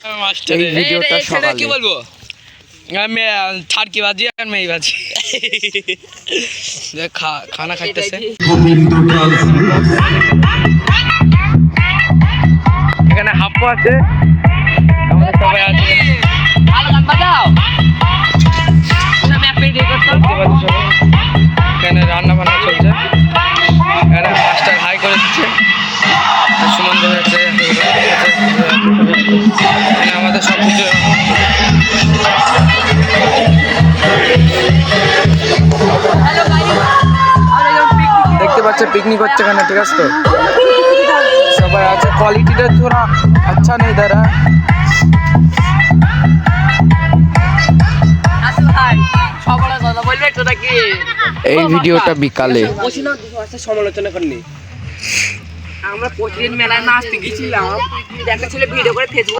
এই ভিডিওটা সকালে কি বলব? আমি ছাড়কি বাজি আর মেয়ে বাজি। খা- খানা খাইতেছে। এখানে হাপ্পু আছে। আমাদের সবাই আছে। এখানে রান্না বান্না দেখতে পাচ্ছে পিকনিক হচ্ছে এখানে ঠিক আছে তো? সবাই আছে কোয়ালিটিটা থোড়া আচ্ছা নেই দাঁড়া এই ভিডিওটা বিকালে। সমালোচনা করনি আমরা প্রতিদিন মেলায় নাচতে গেছিলাম। একটা ছেলে ভিডিও করে ফেসবুক